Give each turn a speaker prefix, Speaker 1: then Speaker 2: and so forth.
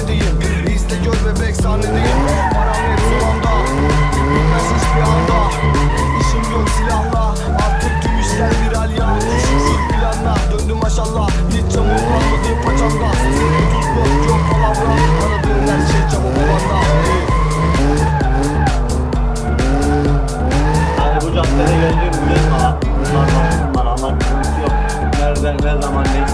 Speaker 1: sahnedeyim İste gör bebek sahnedeyim. Param hep sonunda Bitmez iş bir anda. İşim yok silahla. Artık tüm işler viral ya Düşünür planla. Döndüm maşallah. Hiç camı uğraşmadı paçamda Tuzlu yok palavra Aradığım her şey çabuk olanda.
Speaker 2: Yani bu caddede geldiğim güzel falan. Bunlar var. Bunlar anlar. Yok. Nerede ne zaman ne